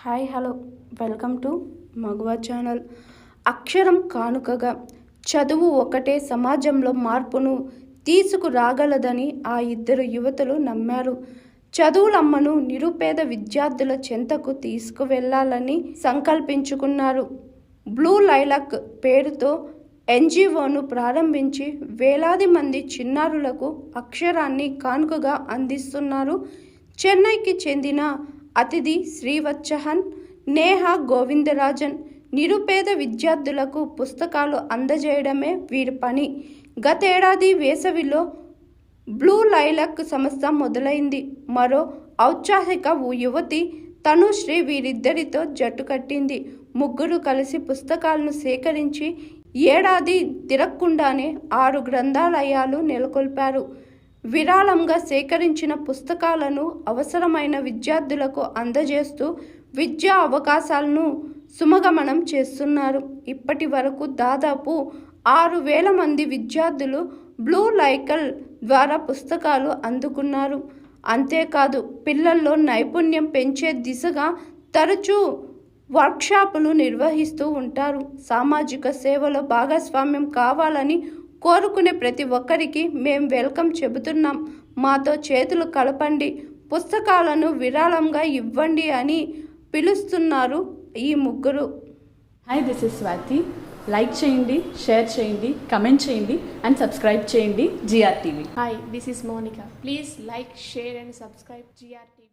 Hi hello. Welcome to Maguva channel. అక్షరం కానుకగా చదువు ఒకటే సమాజంలో మార్పును తీసుకురాగలదని ఆ ఇద్దరు యువతులు నమ్మారు. చదువులమ్మను నిరుపేద విద్యార్థుల చెంతకు తీసుకువెళ్ళాలని సంకల్పించుకున్నారు. బ్లూ లైలక్ పేరుతో ఎన్జిఓను ప్రారంభించి వేలాది మంది చిన్నారులకు అక్షరాన్ని కానుకగా అందిస్తున్నారు. చెన్నైకి చెందిన అతిథి శ్రీవత్సహన్ నేహ గోవిందరాజన్ నిరుపేద విద్యార్థులకు పుస్తకాలు అందజేయడమే వీరి పని. గతేడాది వేసవిలో బ్లూ లైలక్ సంస్థ మొదలైంది. మరో ఔత్సాహిక యువతి తనుశ్రీ వీరిద్దరితో జట్టు కట్టింది. ముగ్గురు కలిసి పుస్తకాలను సేకరించి ఏడాది తిరగకుండానే ఆరు గ్రంథాలయాలు నెలకొల్పారు. విరాళంగా సేకరించిన పుస్తకాలను అవసరమైన విద్యార్థులకు అందజేస్తూ విద్యా అవకాశాలను సుమగమనం చేస్తున్నారు. ఇప్పటి వరకు దాదాపు ఆరు వేల మంది విద్యార్థులు బ్లూ లైకల్ ద్వారా పుస్తకాలు అందుకున్నారు. అంతేకాదు పిల్లల్లో నైపుణ్యం పెంచే దిశగా తరచూ వర్క్షాపులు నిర్వహిస్తూ ఉంటారు. సామాజిక సేవలో భాగస్వామ్యం కావాలని కోరుకునే ప్రతి ఒక్కరికి మేం వెల్కమ్ చెబుతున్నాం. మాతో చేతులు కలపండి. పుస్తకాలను విరాళంగా ఇవ్వండి అని పిలుస్తున్నారు ఈ ముగ్గురు. Hi this is Swathi like చేయండి షేర్ చేయండి కమెంట్ చేయండి అండ్ సబ్స్క్రైబ్ చేయండి G R TV Hi, this is Monica. Please like, share, and subscribe GRTV.